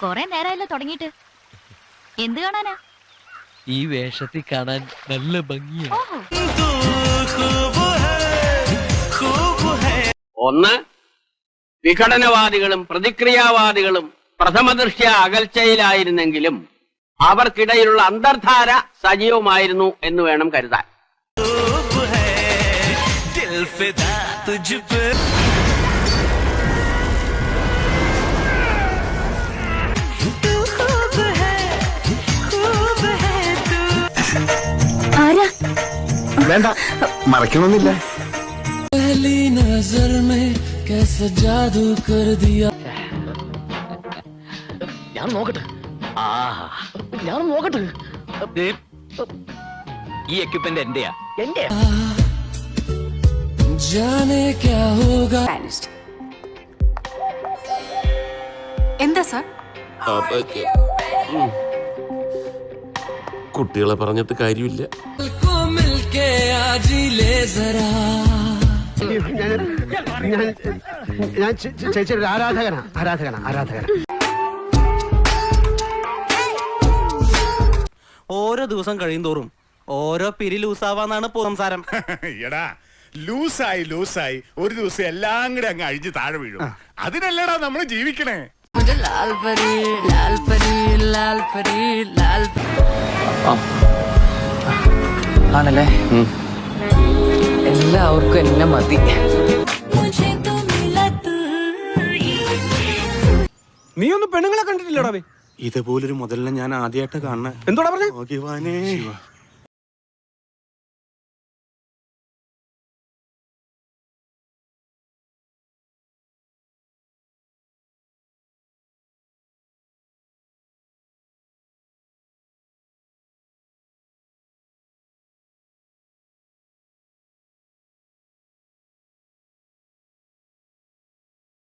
കൊറേ നേരമല്ലോ തുടങ്ങിയിട്ട്. എന്ത് കാണാനാ? ഈ വേഷത്തിൽ കാണാൻ നല്ല ഭംഗിയാ. ഓഹോ. ഒന്ന് വിഘടനവാദികളും പ്രതിക്രിയാവാദികളും പ്രഥമദൃഷ്ട്യ അകൽച്ചയിലായിരുന്നെങ്കിലും അവർക്കിടയിലുള്ള അന്തർധാര സജീവമായിരുന്നു എന്ന് വേണം കരുതാൻ. വേണ്ട മറക്കണമെന്നില്ല ഞാൻ നോക്കട്ടെ. ആ ഞാൻ നോക്കട്ടെ. ദേ, ഈ എക്യുപ്മെന്റ് എന്റെയാ? എന്റെ. എന്താ സാർ? കുട്ടികളെ പറഞ്ഞിട്ട് കാര്യമില്ല. ഞാൻ ഞാൻ ചേ- ചേ- ചേച്ചിയുടെ ഒരു ആരാധകനാ ആരാധകനാ ആരാധകനാ. ഓരോ ദിവസം കഴിയും തോറും ഓരോ പിരി ലൂസാവാന്നാണ് സംസാരം. എടാ ലൂസായി ലൂസായി. ഒരു ദിവസം എല്ലാം കൂടെ അങ്ങ് അഴിഞ്ഞ് താഴെ വീഴും. അതിനല്ലടാ നമ്മൾ ജീവിക്കണേ. ആണല്ലേ? എല്ലാവർക്കും എന്നെ മതി. നീ ഒന്നും പെണ്ണുങ്ങളെ കണ്ടിട്ടില്ലടാ ഇതുപോലൊരു മുതലിനെ ഞാൻ ആദ്യമായിട്ട് കാണണേ എന്തോടാ പറഞ്ഞേ?